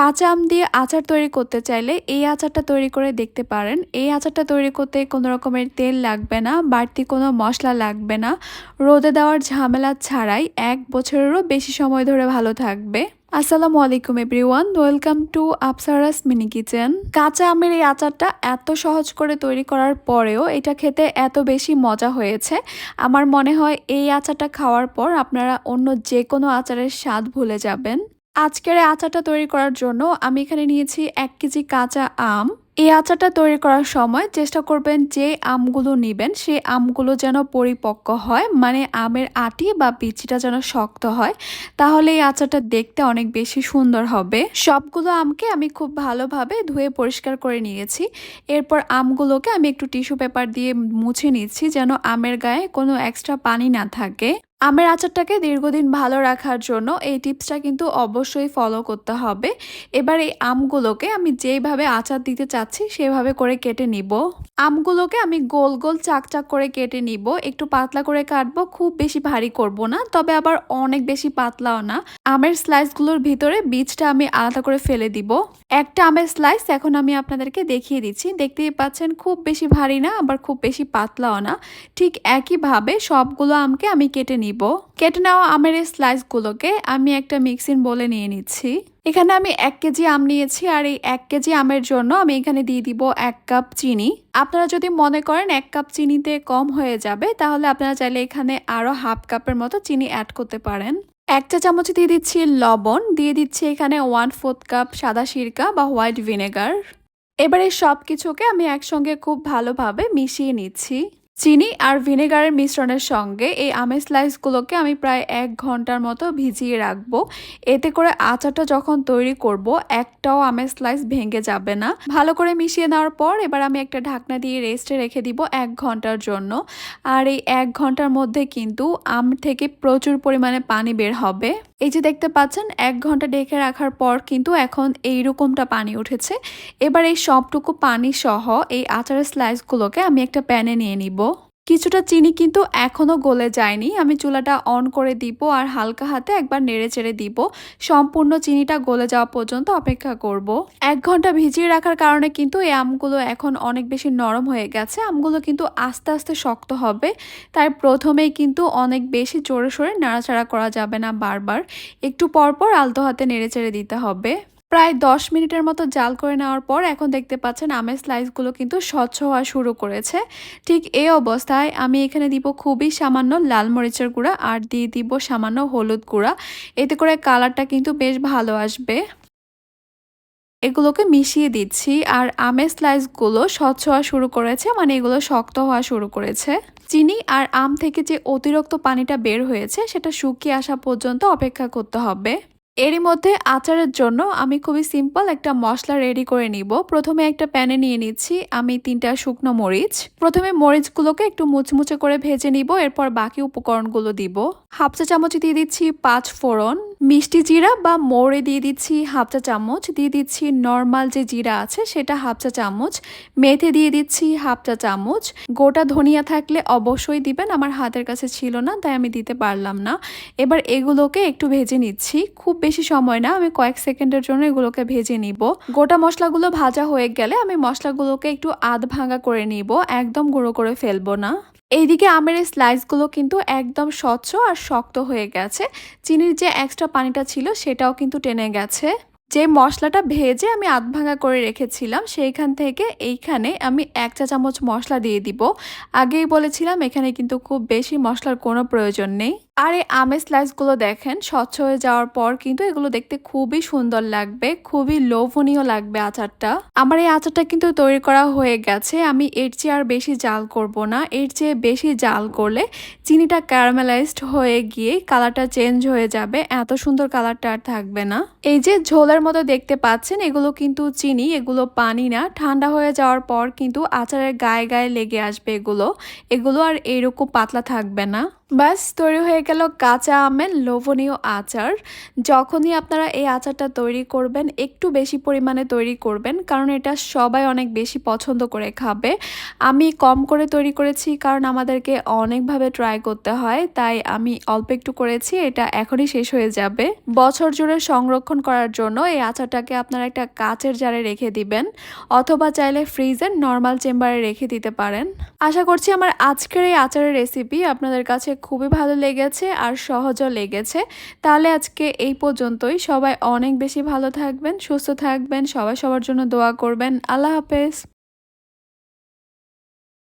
কাঁচা আম দিয়ে আচার তৈরি করতে চাইলে এই আচারটা তৈরি করে দেখতে পারেন। এই আচারটা তৈরি করতে কোনো রকমের তেল লাগবে না, বাড়তি কোনো মশলা লাগবে না। রোদে দেওয়ার ঝামেলা ছাড়াই এক বছরেরও বেশি সময় ধরে ভালো থাকবে। আসসালামু আলাইকুম everyone, welcome to Apsaras mini kitchen. কাঁচা আমের এই আচারটা এত সহজ করে তৈরি করার পরেও এটা খেতে এত বেশি মজা হয়েছে। আমার মনে হয় এই আচারটা খাওয়ার পর আপনারা অন্য যে কোনো আচারের স্বাদ ভুলে যাবেন। আজকের আচারটা তৈরি করার জন্য আমি এখানে নিয়েছি এক কেজি কাঁচা আম। এই আচারটা তৈরি করার সময় চেষ্টা করবেন যে আমগুলো নেবেন, সেই আমগুলো যেন পরিপক্ক হয় মানে আমের আটি বা বিচিটা যেন শক্ত হয়, তাহলে এই আচারটা দেখতে অনেক বেশি সুন্দর হবে। সবগুলো আমকে আমি খুব ভালোভাবে ধুয়ে পরিষ্কার করে নিয়েছি। এরপর আমগুলোকে আমি একটু টিস্যু পেপার দিয়ে মুছে নিচ্ছি যেন আমের গায়ে কোনো এক্সট্রা পানি না থাকে। আমের আচারটাকে দীর্ঘদিন ভালো রাখার জন্য এই টিপসটা কিন্তু অবশ্যই ফলো করতে হবে। এবার এই আমগুলোকে আমি যেইভাবে আচার দিতে চাচ্ছি সেভাবে করে কেটে নিব। আমগুলোকে আমি গোল গোল চাক চাক করে কেটে নিব। একটু পাতলা করে কাটবো, খুব বেশি ভারী করব না, তবে আবার অনেক বেশি পাতলাও না। আমের স্লাইসগুলোর ভিতরে বীজটা আমি আলাদা করে ফেলে দিব। একটা আমের স্লাইস এখন আমি আপনাদেরকে দেখিয়ে দিচ্ছি। দেখতেই পাচ্ছেন, খুব বেশি ভারী না, আবার খুব বেশি পাতলাও না। ঠিক একইভাবে সবগুলো আমকে আমি কেটে নিব। কেটে নেওয়া আমের এই স্লাইসগুলোকে আমি একটা মিক্সিং বলে নিয়ে নিচ্ছি। এখানে আমি এক কেজি আম নিয়েছি আর এই এক কেজি আমের জন্য আমি এখানে দিয়ে দিব এক কাপ চিনি। আপনারা যদি মনে করেন এক কাপ চিনিতে কম হয়ে যাবে, তাহলে আপনারা চাইলে এখানে আরও হাফ কাপের মতো চিনি অ্যাড করতে পারেন। এক চা চামচ দিয়ে দিচ্ছি লবণ, দিয়ে দিচ্ছি এখানে ওয়ান ফোর্থ কাপ সাদা সিরকা বা হোয়াইট ভিনেগার এবারে সব কিছুকে আমি একসঙ্গে খুব ভালোভাবে মিশিয়ে নিচ্ছি। চিনি আর ভিনেগারের মিশ্রণের সঙ্গে এই আমের স্লাইসগুলোকে আমি প্রায় এক ঘণ্টার মতো ভিজিয়ে রাখব। এতে করে আচারটা যখন তৈরি করব, একটাও আমের স্লাইস ভেঙে যাবে না। ভালো করে মিশিয়ে নেওয়ার পর এবার আমি একটা ঢাকনা দিয়ে রেস্টে রেখে দিব এক ঘণ্টার জন্য। আর এই এক ঘণ্টার মধ্যে কিন্তু আম থেকে প্রচুর পরিমাণে পানি বের হবে। এই যে দেখতে পাচ্ছেন, এক ঘণ্টা ডেকে রাখার পর কিন্তু এখন এই রকমটা পানি উঠেছে। এবার এই সবটুকু পানি সহ এই আচারের স্লাইসগুলোকে আমি একটা প্যানে নিয়ে নিব। কিছুটা চিনি কিন্তু এখনও গলে যায়নি। আমি চুলাটা অন করে দিব আর হালকা হাতে একবার নেড়ে চেড়ে দিব। সম্পূর্ণ চিনিটা গলে যাওয়া পর্যন্ত অপেক্ষা করব। এক ঘণ্টা ভিজিয়ে রাখার কারণে কিন্তু এই আমগুলো এখন অনেক বেশি নরম হয়ে গেছে। আমগুলো কিন্তু আস্তে আস্তে শক্ত হবে। তাই প্রথমেই কিন্তু অনেক বেশি জোরে সোরে নাড়াচাড়া করা যাবে না বারবার। একটু পরপর আলতো হাতে নেড়ে চেড়ে দিতে হবে। প্রায় দশ মিনিটের মতো জাল করে নেওয়ার পর এখন দেখতে পাচ্ছেন আমের স্লাইসগুলো কিন্তু স্বচ্ছ হওয়া শুরু করেছে। ঠিক এই অবস্থায় আমি এখানে দিব খুবই সামান্য লাল মরিচের গুঁড়া আর দিয়ে দিব সামান্য হলুদ গুঁড়া। এতে করে কালারটা কিন্তু বেশ ভালো আসবে। এগুলোকে মিশিয়ে দিচ্ছি আর আমের স্লাইসগুলো স্বচ্ছ হওয়া শুরু করেছে মানে এগুলো শক্ত হওয়া শুরু করেছে। চিনি আর আম থেকে যে অতিরিক্ত পানিটা বের হয়েছে, সেটা শুকিয়ে আসা পর্যন্ত অপেক্ষা করতে হবে। এরই মধ্যে আচারের জন্য আমি খুবই সিম্পল একটা মশলা রেডি করে নিব। প্রথমে একটা প্যানে নিয়ে নিচ্ছি, আমি তিনটা শুকনো মরিচ। প্রথমে মরিচগুলোকে একটু মুচমুচে করে ভেজে নিব, এরপর বাকি উপকরণগুলো দিব। হাফ চা চামচ দিয়ে দিচ্ছি পাঁচ ফোড়ন। মিষ্টি জিরা বা মোড়ে দিয়ে দিচ্ছি হাফ চা চামচ, দিয়ে দিচ্ছি নর্মাল যে জিরা আছে সেটা হাফ চা চামচ, মেথে দিয়ে দিচ্ছি হাফ চা চামচ। গোটা ধনিয়া থাকলে অবশ্যই দিবেন, আমার হাতের কাছে ছিল না, তাই আমি দিতে পারলাম না। এবার এগুলোকে একটু ভেজে নিচ্ছি, খুব বেশি সময় না, আমি কয়েক সেকেন্ডের জন্য এগুলোকে ভেজে নিব। গোটা মশলাগুলো ভাজা হয়ে গেলে আমি মশলাগুলোকে একটু আধ ভাঙা করে নিব, একদম গুঁড়ো করে ফেলব না। এইদিকে আমের এই স্লাইসগুলো কিন্তু একদম স্বচ্ছ আর শক্ত হয়ে গেছে। চিনির যে এক্সট্রা পানিটা ছিল সেটাও কিন্তু টেনে গেছে। যে মশলাটা ভেজে আমি আধ ভাঙা করে রেখেছিলাম, সেইখান থেকে এইখানে আমি এক চা চামচ মশলা দিয়ে দিব। আগেই বলেছিলাম এখানে কিন্তু খুব বেশি মশলার কোনো প্রয়োজন নেই। আর এই আমের স্লাইসগুলো দেখেন, স্বচ্ছ হয়ে যাওয়ার পর কিন্তু এগুলো দেখতে খুবই সুন্দর লাগবে, খুবই লোভনীয় লাগবে আচারটা। আমার এই আচারটা কিন্তু তৈরি করা হয়ে গেছে, আমি এর চেয়ে আর বেশি জাল করব না, এর চেয়ে বেশি জাল করলে চিনিটা ক্যারামেলাইজড হয়ে গিয়ে কালারটা চেঞ্জ হয়ে যাবে, এত সুন্দর কালারটা আর থাকবে না। এই যে ঝোলের মতো দেখতে পাচ্ছেন, এগুলো কিন্তু চিনি, এগুলো পানি না, ঠান্ডা হয়ে যাওয়ার পর কিন্তু আচারের গায়ে গায়ে লেগে আসবে এগুলো এগুলো আর এইরকম পাতলা থাকবে না। ব্যাস তৈরি হয়ে গেল কাঁচা আমের লোভনীয় আচার। যখনই আপনারা এই আচারটা তৈরি করবেন, একটু বেশি পরিমাণে তৈরি করবেন, কারণ এটা সবাই অনেক বেশি পছন্দ করে খাবে। আমি কম করে তৈরি করেছি, কারণ আমাদেরকে অনেকভাবে ট্রাই করতে হয়, তাই আমি অল্প একটু করেছি, এটা এখনই শেষ হয়ে যাবে। বছর জুড়ে সংরক্ষণ করার জন্য এই আচারটাকে আপনারা একটা কাচের জারে রেখে দিবেন, অথবা চাইলে ফ্রিজের নর্মাল চেম্বারে রেখে দিতে পারেন। আশা করছি আমার আজকের এই আচারের রেসিপি আপনাদের কাছে খুবই ভালো লেগেছে আর সহজও লেগেছে। তাহলে আজকে এই পর্যন্তই। সবাই অনেক বেশি ভালো থাকবেন, সুস্থ থাকবেন, সবাই সবার জন্য দোয়া করবেন। আল্লাহ হাফেজ।